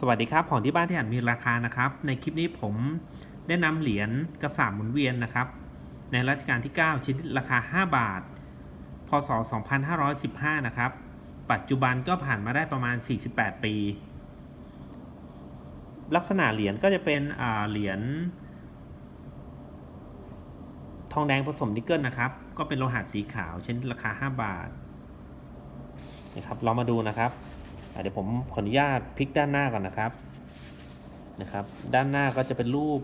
สวัสดีครับของที่บ้านที่อ่านมีราคานะครับ ในคลิปนี้ผมได้นำเหรียญกระสาบหมุนเวียนนะครับ ในรัชกาลที่ 9ชิ้นราคา 5 บาท พศ 2515 นะครับ ปัจจุบันก็ผ่านมาได้ประมาณ 48 ปี ลักษณะเหรียญก็จะเป็นเหรียญทองแดงผสมนิกเกิลนะครับ ก็เป็นโลหะสีขาวชนิดราคา 5 บาทนะครับเรามาดูนะครับ เดี๋ยวผมขออนุญาตพลิกด้านหน้าก่อนนะครับนะครับ ด้านหน้าก็จะเป็นรูป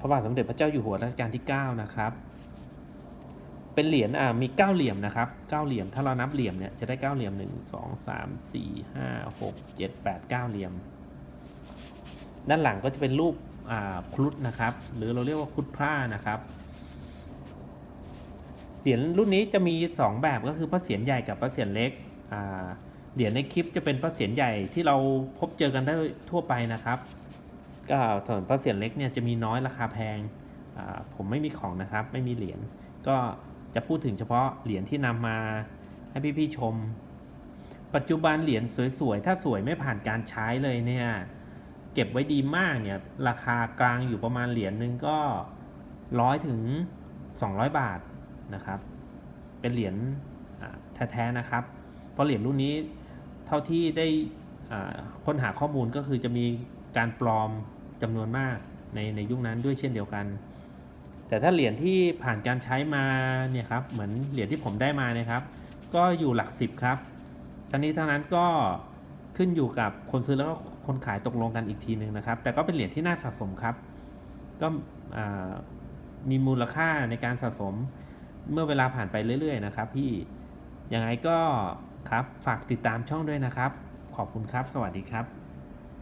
พระบาทสมเด็จพระเจ้าอยู่หัวรัชกาลที่ 9 นะครับ เป็นเหรียญมี 9 เหลี่ยมนะครับ 9 เหลี่ยม ถ้าเรานับเหลี่ยมเนี่ยจะได้ 9 เหลี่ยม 1 2 3 4 5 6 7 8 9 เหลี่ยม ด้านหลังก็จะเป็นรูปครุฑนะครับ หรือเราเรียกว่าครุฑพร่านะครับ เหรียญรุ่นนี้จะมี 2 แบบก็คือพระเศียรใหญ่กับพระเศียรเล็กเหรียญในคลิปจะเป็นพระเศียรใหญ่ที่เราพบเจอกันได้ทั่วไปนะครับ ก็ส่วนพระเศียรเล็กเนี่ยจะมีน้อยราคาแพงผมไม่มีของนะครับ ไม่มีเหรียญก็จะพูดถึงเฉพาะเหรียญที่นำมาให้พี่ๆชม ปัจจุบันเหรียญสวยๆ ถ้าสวยไม่ผ่านการใช้เลยเนี่ยเก็บไว้ดีมากเนี่ยราคากลางอยู่ประมาณเหรียญหนึ่งก็ร้อยถึง 200 บาท นะครับ เป็นเหรียญแท้ๆนะครับ เพราะเหรียญรุ่นนี้เท่าที่ได้ค้นหาข้อมูลก็คือจะมีการปลอมจำนวนมากในในยุคนั้นด้วยเช่นเดียวกัน แต่ถ้าเหรียญที่ผ่านการใช้มาเนี่ยครับเหมือนเหรียญที่ผมได้มาเนี่ยครับ ก็อยู่หลักสิบครับทั้งนี้ทั้งนั้นก็ขึ้นอยู่กับคนซื้อแล้วก็คนขายตกลงกันอีกทีหนึ่งนะครับ แต่ก็เป็นเหรียญที่น่าสะสมครับ ก็มีมูลค่าในการสะสม เมื่อเวลาผ่านไปเรื่อย ๆ นะครับ พี่ยังไงก็ครับฝากติดตามช่องด้วยนะครับ ขอบคุณครับ สวัสดีครับ